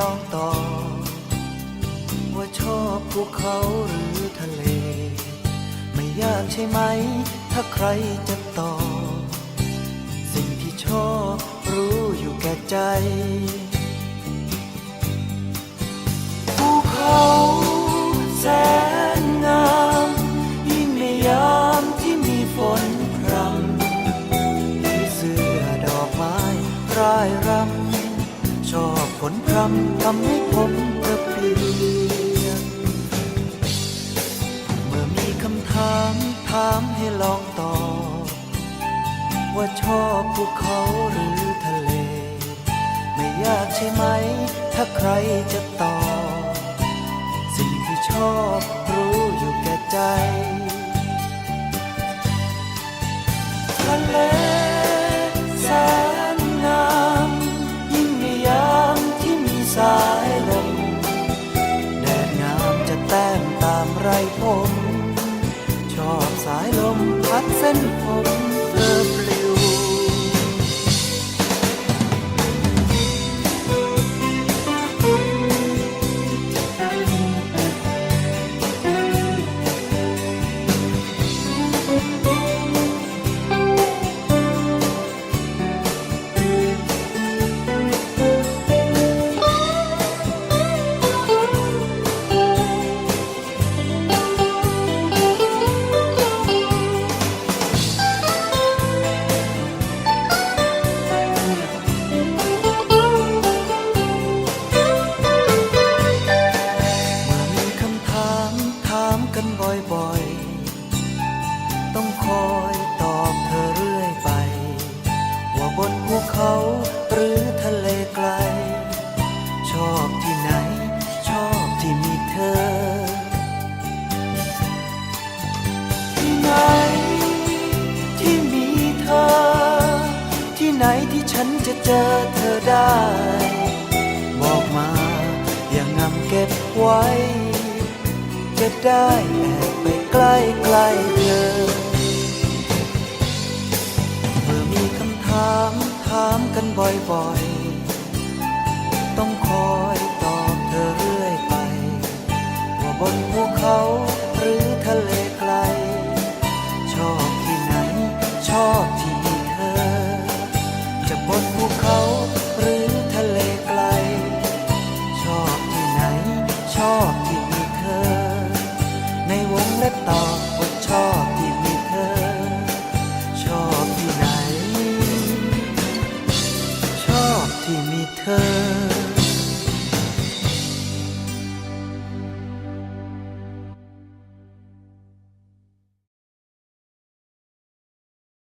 ว่าชอบภูเขาหรือทะเล ไม่ยากใช่ไหม ถ้าใครจะตอบ สิ่งที่ชอบรู้อยู่แก่ใจภูเขาแสนงามยิ่งในยามที่มีฝนพรำผีเสื้อดอกไม้ร่ายรำ นพรำทำให้ผมกระเปียกเมื่อมีคำถามถามให้ลองตอบว่าชอบภูเขาหรือทะเล ไม่ยากใช่ไหม ถ้าใครจะตอบ สิ่งที่ชอบรู้อยู่แก่ใจ ไรผม ชอบสายลมพัดเส้นผม อบที่ไหน ชอบที่มีเธอ ที่ไหน ที่มีเธอ ที่ไหนที่ฉันจะเจอเธอได้ บอกมาอย่างงำเก็บไว้ จะได้แอบไปใกล้ใกล้ๆเธอ เมื่อมีคำถามถามกันบ่อยๆ ต้องคอยตอบเธอเรื่อยไป ว่าบนภูเขาหรือทะเลไกล ชอบที่ไหน ชอบที่มีเธอ จะบนภูเขาหรือทะเลไกล ชอบที่ไหน ชอบที่มีเธอ ในวงเล็บตอบว่าชอบที่มีเธอ ชอบที่ไหน ชอบที่มีเธอ